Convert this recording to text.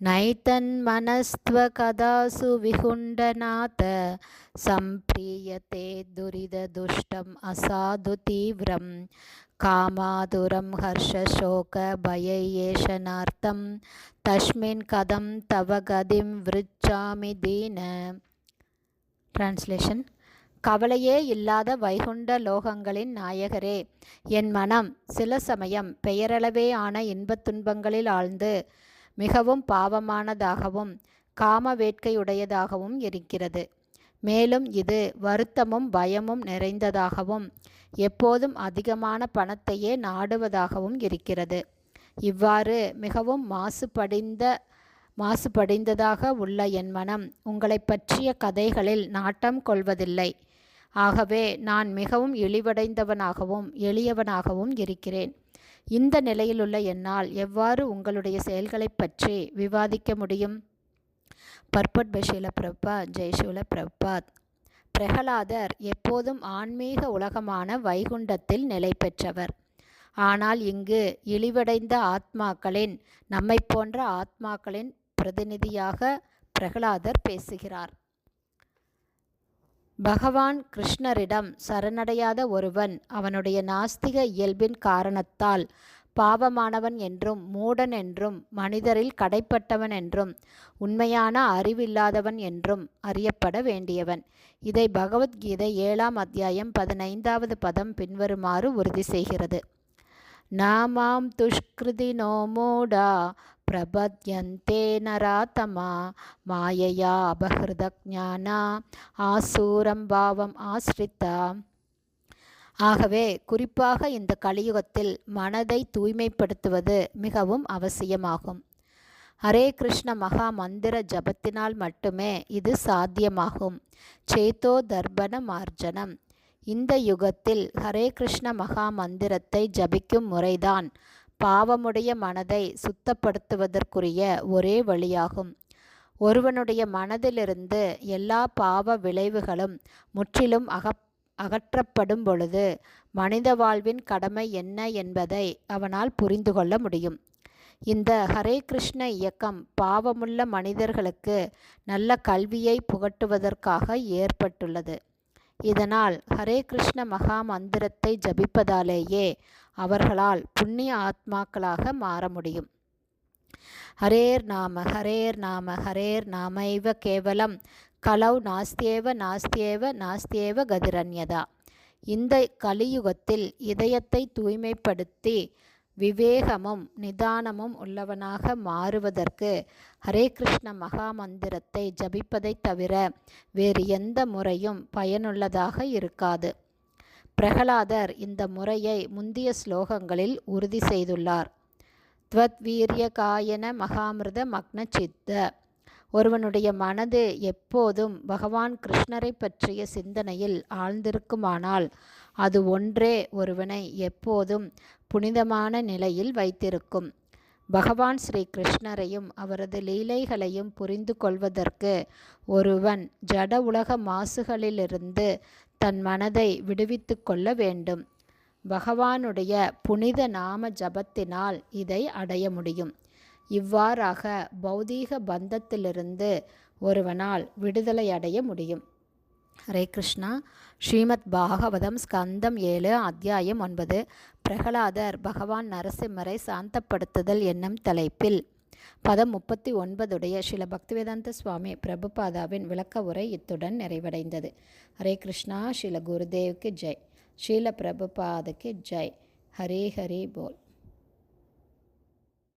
नैतन्मनस्त्वकदासु विहुण्डनाथ सम्प्रीयते दुरिददुष्टम् असाधु तीव्रं कामातुरं हर्षशोकभयैयेषणार्थं तस्मिन् कथं तव गतिं விருச்சாமி தீன டிரான்ஸ்லேஷன் கவலையே இல்லாத வைகுண்ட லோகங்களின் நாயகரே என் மனம் சில சமயம் பெயரளவே ஆன இன்பத் துன்பங்களில் ஆழ்ந்து மிகவும் பாவமானதாகவும் காம வேட்கையுடையதாகவும் இருக்கிறது. மேலும் இது வருத்தமும் பயமும் நிறைந்ததாகவும் எப்போதும் அதிகமான பணத்தையே நாடுவதாகவும் இருக்கிறது. இவ்வாறு மிகவும் மாசுபடிந்த மாசுபடிந்ததாக உள்ள என் மனம் உங்களை பற்றிய கதைகளில் நாட்டம் கொள்வதில்லை. ஆகவே நான் மிகவும் இழிவடைந்தவனாகவும் எளியவனாகவும் இருக்கிறேன். இந்த நிலையிலுள்ள என்னால் எவ்வாறு உங்களுடைய செயல்களைப் பற்றி விவாதிக்க முடியும்? பர்பட் பஷீல பிரபா ஜெய்ஷூல பிரபாத் பிரகலாதர் எப்போதும் ஆன்மீக உலகமான வைகுண்டத்தில் நிலை பெற்றவர். ஆனால் இங்கு இழிவடைந்த ஆத்மாக்களின் நம்மை போன்ற ஆத்மாக்களின் பிரதிநிதியாக பிரகலாதர் பேசுகிறார். பகவான் கிருஷ்ணரிடம் சரணடையாத ஒருவன் அவனுடைய நாஸ்திக இயல்பின் காரணத்தால் பாவமானவன் என்றும் மூடன் என்றும் மனிதரில் கடைப்பட்டவன் என்றும் உண்மையான அறிவில்லாதவன் என்றும் அறியப்பட வேண்டியவன். இதை பகவத்கீதை ஏழாம் அத்தியாயம் பதினைந்தாவது பதம் பின்வருமாறு உறுதி செய்கிறது. நாமாம் துஷ்கிருதினோ மூடா பிரபத்யந்தே நராத்தமா மாயையா அபகிருத ஜானா ஆசூரம் பாவம் ஆசிரித்தா ஆகவே குறிப்பாக இந்த கலியுகத்தில் மனதை தூய்மைப்படுத்துவது மிகவும் அவசியமாகும். ஹரே கிருஷ்ண மகா மந்திர ஜபத்தினால் மட்டுமே இது சாத்தியமாகும். சேத்தோ தர்பண மார்ஜனம். இந்த யுகத்தில் ஹரே கிருஷ்ண மகா மந்திரத்தை ஜபிக்கும் முறைதான். பாவமுடைய மனதை சுத்தப்படுத்துவதற்குரிய ஒரே வழியாகும். ஒருவனுடைய மனதிலிருந்து எல்லா பாவ விளைவுகளும் முற்றிலும் அக அகற்றப்படும் பொழுது மனித வாழ்வின் கடமை என்ன என்பதை அவனால் புரிந்து கொள்ள முடியும். இந்த ஹரே கிருஷ்ண இயக்கம் பாவமுள்ள மனிதர்களுக்கு நல்ல கல்வியை புகட்டுவதற்காக ஏற்பட்டுள்ளது. இதனால் ஹரே கிருஷ்ண மகா மந்திரத்தை ஜபிப்பதாலேயே அவர்களால் புண்ணிய ஆத்மாக்களாக மாற முடியும். ஹரேர் நாம ஹரேர் நாம ஹரேர் நாமைவ கேவலம் கலௌ நாஸ்தியேவ நாஸ்தியேவ நாஸ்தியேவ கதிரன்யதா. இந்த கலியுகத்தில் இதயத்தை தூய்மைப்படுத்தி விவேகமும் நிதானமும் உள்ளவனாக மாறுவதற்கு ஹரே கிருஷ்ண மகாமந்திரத்தை ஜபிப்பதைத் தவிர வேறு எந்த முறையும் பயனுள்ளதாக இருக்காது. பிரகலாதர் இந்த முறையை முந்திய ஸ்லோகங்களில் உறுதி செய்துள்ளார். துவத்வீரியகாயன மகாமிருத மக்ன சித்த ஒருவனுடைய மனது எப்போதும் பகவான் கிருஷ்ணரை பற்றிய சிந்தனையில் ஆழ்ந்திருக்குமானால் அது ஒன்றே ஒருவனை எப்போதும் புனிதமான நிலையில் வைத்திருக்கும். பகவான் ஸ்ரீ கிருஷ்ணரையும் அவரது லீலைகளையும் புரிந்து கொள்வதற்கு ஒருவன் ஜட உலக மாசுகளிலிருந்து தன் மனதை விடுவித்து கொள்ள வேண்டும். பகவானுடைய புனித நாம ஜபத்தினால் இதை அடைய முடியும். இவ்வாறாக பௌதீக பந்தத்திலிருந்து ஒருவனால் விடுதலை அடைய முடியும். ஹரே கிருஷ்ணா. ஸ்ரீமத் பாகவதம் ஸ்கந்தம் ஏழு அத்தியாயம் ஒன்பது. பிரகலாதர் பகவான் நரசிம்மரை சாந்தப்படுத்துதல் என்னும் தலைப்பில் பதம் முப்பத்தி ஒன்பதுடைய சில பக்திவேதாந்த சுவாமி பிரபுபாதாவின் விளக்க உரை இத்துடன் நிறைவடைந்தது. ஹரே கிருஷ்ணா. ஸ்ரீல குருதேவுக்கு ஜெய். ஸ்ரீல பிரபுபாதுக்கு ஜெய். ஹரே ஹரி போல்.